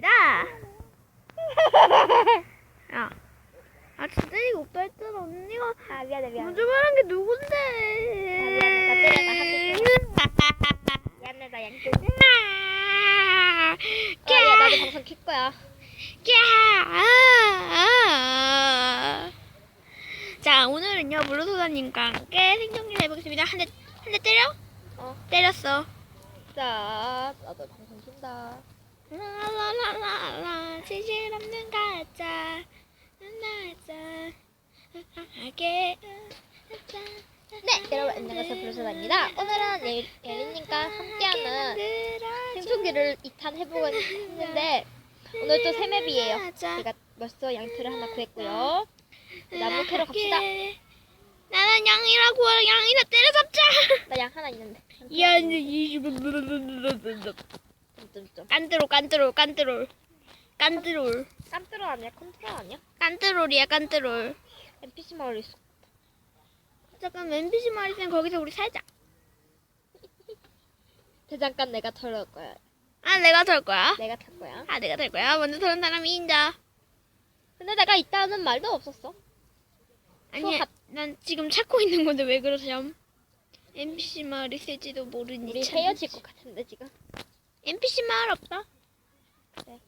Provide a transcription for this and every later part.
하겠습니다. 야, 아 진짜 이거 없다 했잖아 언니가 아 미안해 미안해. 먼저 말한 게 아, 누군데? 미안해. 나 양쪽. 아, 야 나도 방송 킬 거야. 자 오늘은요 블루소다님과 함께 생존기를 해보겠습니다. 한 대 한 대 때려? 어. 때렸어. 자 나도 방송 킨다. 라라라라라 지질 없는 가짜 나자 하게 네 여러분 안녕하세요 블루소다입니다. 오늘은 예, 예린님과 함께하는 생존기를 2탄 해보고 했는데 오늘 또 새맵이에요. 제가 벌써 양털을 하나 구했고요. 나무 캐러 갑시다. 나는 양이라고 양이나 때려잡자. 나 양 하나 있는데. 야 이제 좀 깐뜨롤 깐뜨롤 깐뜨롤 깐뜨롤 깜뜨로 아니야? 컨트롤 아니야? 깐뜨롤이야 깐뜨롤. NPC 마을 있어. 잠깐 NPC 말이면 거기서 우리 살자. 대장간 내가 털을 거야. 아 내가 털 거야. 내가 탈 거야. 아 내가 털 거야. 먼저 털은 사람이 인자. 근데 내가 있다는 말도 없었어. 아니, 수학. 난 지금 찾고 있는 건데 왜 그러세요? NPC 마을이 있을지도 모르니. 우리 참. 헤어질 것 같은데 지금. NPC 마을 없다? 그래.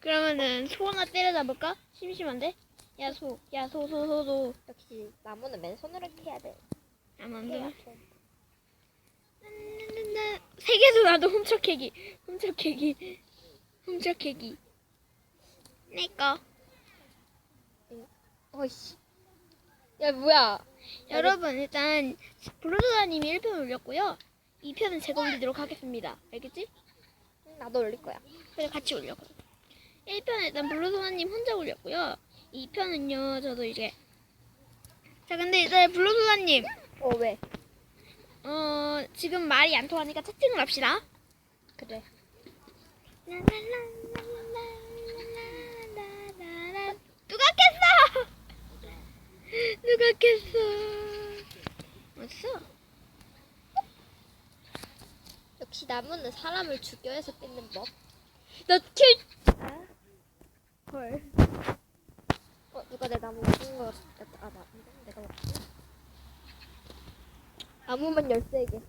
그러면은 소 하나 때려잡을까? 심심한데? 야 소, 야 소, 소, 소, 소. 역시 나무는 맨손으로 캐야 돼. 캐야 더. 돼. 세계도 나도 훔쳐 캐기, 훔쳐 캐기, 훔쳐 캐기. 내 거. 어이씨. 야 뭐야? 여러분 일단 블루도다님이 1편 올렸고요. 2편은 제가 올리도록 하겠습니다. 알겠지? 응, 나도 올릴 거야. 그래 같이 올렸거든. 1편은 일단 블루소다님 혼자 올렸고요. 2편은요 저도 이제 자 근데 이제 블루소다님 어 왜? 어 지금 말이 안 통하니까 채팅을 합시다. 그래. 누가 깼어? 누가 깼어? 어딨어? 역시 나무는 사람을 죽여 해서 뜯는 법. 너 킬. 헐. 어 누가 내 나무 먹은 거 같다. 아 나. 내가 먹었지. 나무만 13개.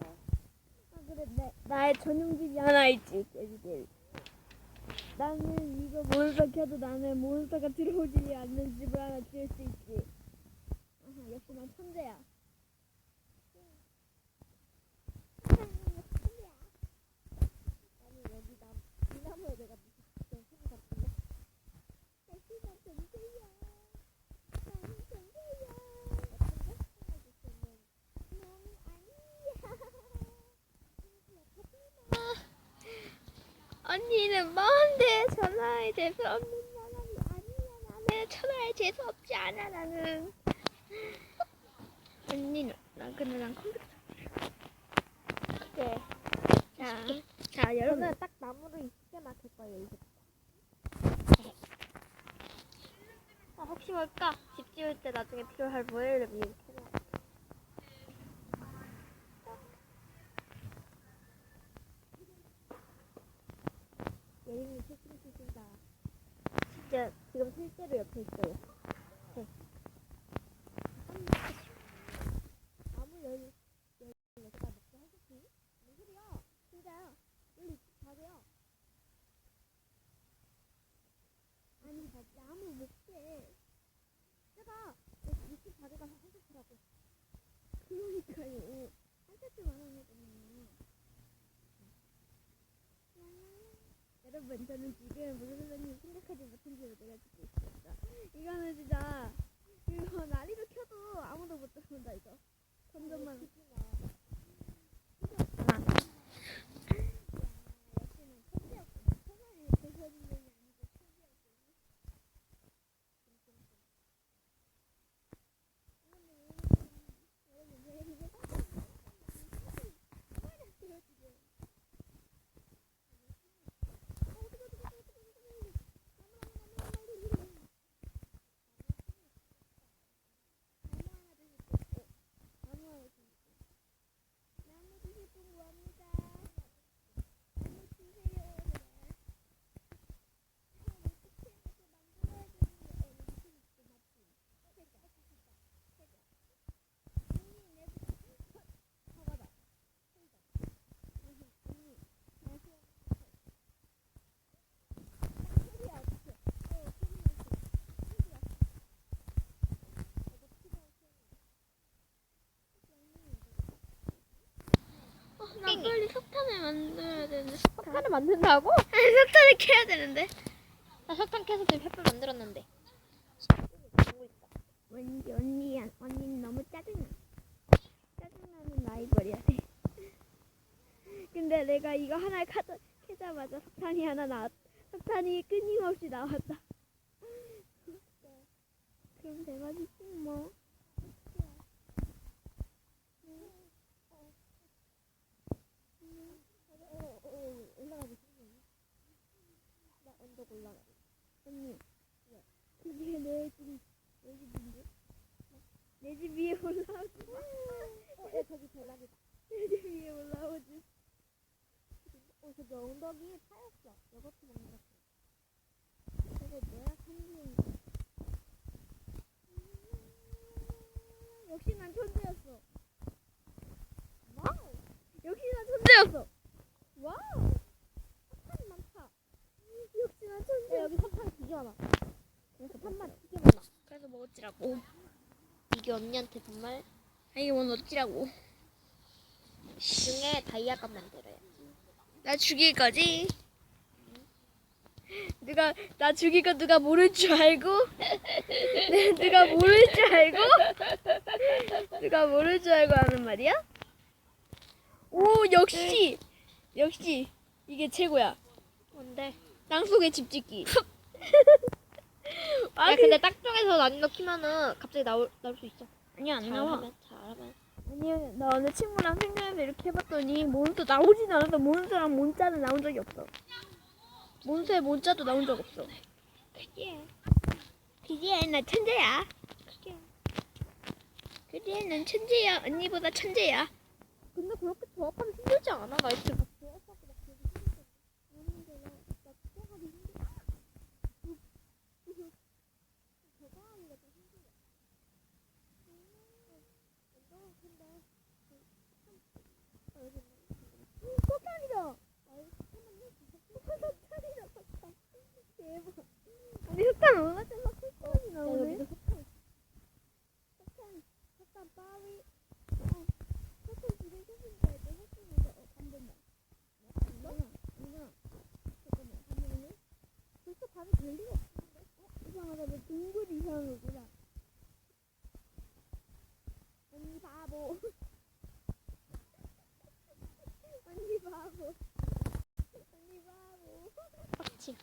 아 나의 전용집이 하나 있지 깨지길. 나는 이거 몬스터 켜도 나는 몬스터가 들어오지 않는 집을 하나 지을 수 있지. 아하, 역시 난 천재야. 아니 여기 나, 이 나무에 내가 무슨 그런 소리 같은데? 역시 난 천재야. 나는 천재야. 어떤데? 생각이 드는 넌 아니야. 언니는 뭔데 전화에 재수 없는 사람이 아니야. 나는 전화에 재수 없지 않아 나는. 언니는 나 근데 난 컴퓨터. 그래. 자, 자 여러분. 저는 딱 나무를 20개만 캘 거예요 이제. 아 혹시 뭘까? 집 지을 때 나중에 필요할 모래를 미리 캐놔. 예린이 채팅 치신다. 진짜 지금 실제로 옆에 있어요. 네. 아무 열 열여기다 먹자 하겠지? 무슨 소리야? 진짜야. 빨리 가세요. 아니 나 나무 못해. 해봐. 이쪽 가져가서 해주시라고. 그러니까요. 한타트 말하는 거잖아요. 저는 지금 무슨 선생님 생각하지 못한 집을 내려주고 있습니다. 이거는 진짜 이거 난이도 켜도 아무도 못 들어온다 이거. 점점만. 역시는 천재였구나. 천하에 대서리는 아니고 천재였구나. 여러분 제가 지금 땡이. 빨리 석탄을 만들어야 되는데. 석탄을 만든다고? 석탄을 캐야 되는데. 나 석탄 캐서 지금 횃불 만들었는데. 왠지 언니 언니는 너무 짜증나. 짜증나는 라이벌이야. 근데 내가 이거 하나 카드 캐자마자 석탄이 하나 나왔. 석탄이 끊임없이 나왔다. 그럼 대박이지 뭐. 올라가고 싶어. 나 언덕 올라가. 언니. 그게 내 집이 내 집인데? 내 집 위에 올라오지 마. 어, 저기 대박이다. 내 집 위에 올라오지. 어, 저기 엉덩이 파였어. 요거트 먹는 것 같아. 저거 뭐야? 삼기인가? 역시 난 천재였어. 와우. 역시 난 천재였어. 와우. 석탄 많다. 역시 난 천재. 여기 많아. 그래서 되게 많아. 그래서 뭐 어찌라고? 이게 언니한테 정말 아니 뭔 어찌라고? 중에 다이아감 만들어요. 나 죽일 거지? 누가 나 죽일 거 누가 모를 줄 알고? 네, 누가 모를 줄 알고? 누가 모를 줄 알고 하는 말이야? 오 역시 역시 이게 최고야. 뭔데? 땅속에 집 짓기. 야 아니 근데 딱정에서 난이도 키면은 갑자기 나올 나올 수 있어. 아니 안 나와. 잘하면 잘하면. 아니 나 오늘 친구랑 생각해서 이렇게 해봤더니 몬스터 나오진 않아서 몬스터랑 몬자는 나온 적이 없어. 몬스터의 몬자도 나온 적 없어. 그게 그게 나 천재야. 그게. 그래 난 천재야. 언니보다 천재야. 근데 그렇게 조합하면 힘들지 않아? 나 이렇게 막 되게 힘들어. 아닌데 나, 나 그거 하기 힘들어. 저거 하기가 더 힘들어. 석탄이다. 석탄이다 석탄. 우리 석탄 얼마짜리 석탄이 나오네. 여기도 석탄 석탄 바위. 어, 석탄 두개 줬으니까 이제 석탄 먼저 어, 한 번만. 아니야, 아니야. 잠깐만, 잠깐만요. 벌써 답이 될 리가 없는데? 어, 이상하다. 내 동굴이 이상하구나. 언니 바보. 언니 바보. 언니 바보. 빡치.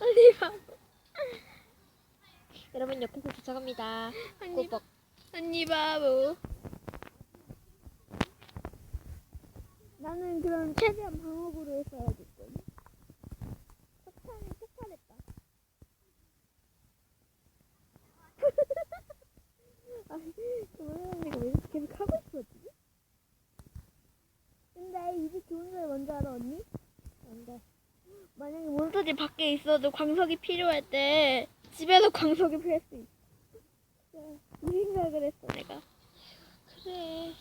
언니 바보. 여러분 옆에서 도착합니다. 언니, 꼬박. 언니 바보. 나는 그럼 최대한 방어구로 했어야겠거든. 석탄이 폭발했다. 아니, 그만 언니가 왜 이렇게 계속 하고 있었지? 근데 이제 좋은 소리 뭔지 알아, 언니? 뭔데? 몬스터집 밖에 있어도 광석이 필요할 때 집에서 광석이 필요할 수 있어. 이 생각을 했어, 내가. 그래.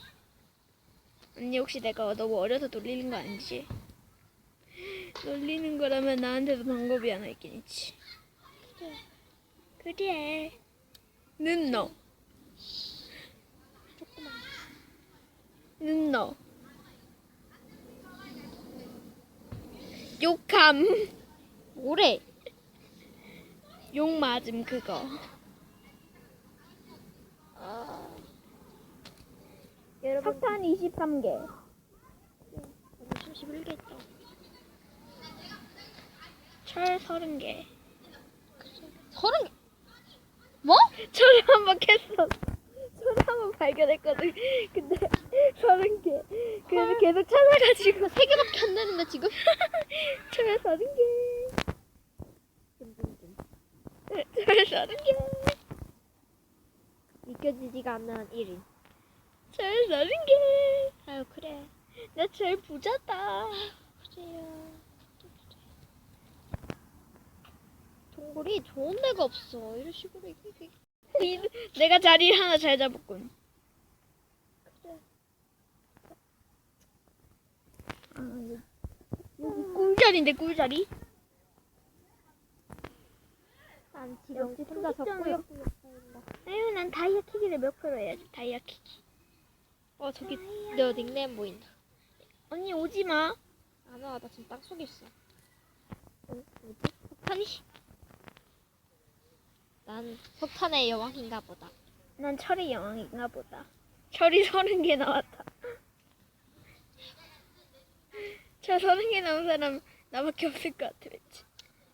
언니 혹시 내가 너무 어려서 놀리는 거 아니지? 놀리는 거라면 나한테도 방법이 하나 있긴 있지. 그래. 그래. 는 너. 조그만. 는 너. 욕함. 뭐래? 욕 맞음 그거. 아. 여러분 석탄 23개. 오늘 31개 했다. 철 30개. 서른 개. 뭐? 철을 한 번 캤어. 철을 한 번 발견했거든. 근데 30개. 그래서 계속 찾아가지고 세 개밖에 안 되는데 지금? 철 30개. 철 30개. 믿겨지지가 않는 1인. 철 30개. 아유 그래. 나 제일 부자다. 그래요. 동굴이 좋은 데가 없어. 이런 식으로 이게 내가 자리를 하나 잘 잡았군. 그래. 아, 여기, 여기 꿀자리인데 꿀자리? 난 지금 역시 혼자 저 거린다. 아유, 난 다이아 키기를 몇 프로 해야지, 다이아 키기. 어 저기 너 닉네임 보인다. 언니 오지 마. 안 와. 나 지금 땅 속에 있어. 어, 뭐지? 석탄이? 난 석탄의 여왕인가 보다. 난 철의 여왕인가 보다. 철이 서른 개 나왔다. 철 서른 개 나온 사람 나밖에 없을 것 같아, 왠지.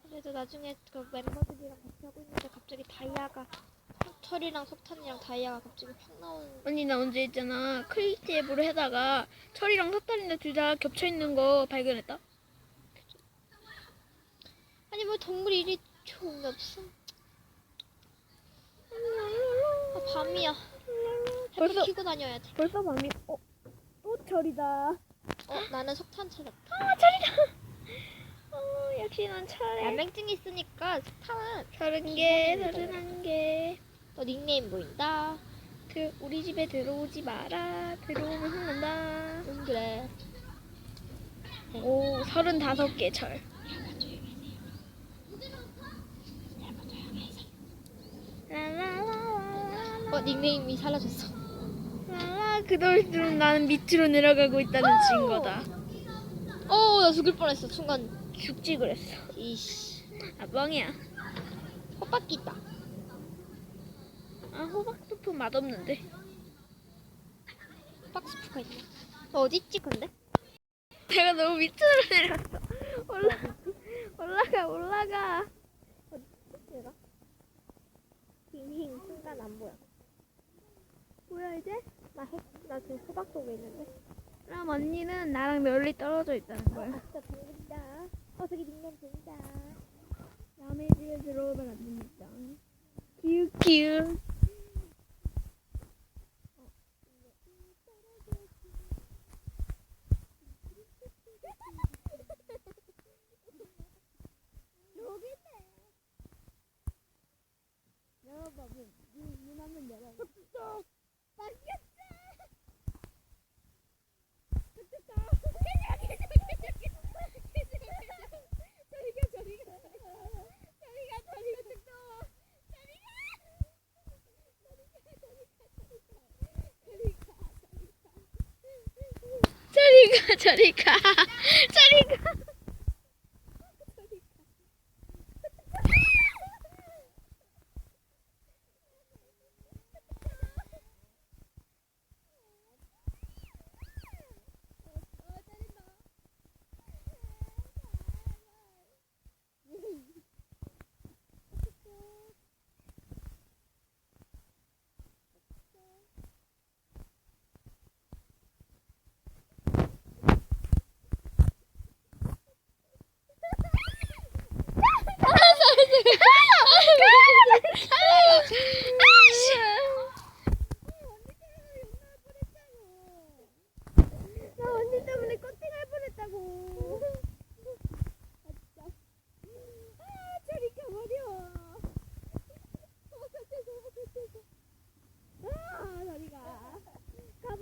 그래도 나중에 그 멤버들이랑 같이 하고 있는데 갑자기 다이아가 철이랑 석탄이랑 다이아가 갑자기 확 나오는 언니 나 언제 있잖아 크리에이티 앱으로 해다가 철이랑 석탄인데 둘 다 겹쳐 있는 거 발견했다. 아니 뭐 동물 일이 좋은 게 없어 아 밤이야 벌써- 켜고 다녀야 돼 벌써 밤이 어, 또 철이다. 어? 나는 석탄 찾았다 아 철이다. 난 철에. 야맹증이 있으니까 석탄은 서른 개, 서른 한 개. 너 닉네임 보인다 그 우리 집에 들어오지 마라. 들어오면 혼난다. 응 그래 오 서른 다섯 개 철. 라라라라라. 어 닉네임이 사라졌어 라라 그돌들은 나는 밑으로 내려가고 있다는 증거다. 어나 죽을 뻔했어 순간 죽지 그랬어. 이씨 아 뻥이야. 호박기 있다 아 호박두부 맛없는데. 호박 스프가 있네 너 어디 있지 근데? 내가 너무 밑으로 내려갔어. 올라 올라가 올라가. 내가? 빙빙 순간 안 보여 뭐야 이제? 나, 해, 나 지금 호박 속에 있는데 그럼 언니는 나랑 멀리 떨어져 있다는 거야. 진짜 보인다 어떻게 닉네임 된다. 남의 집에 들어오면 안 됩니다. 큐큐. 여기 있네. 여러분. 这里看这里看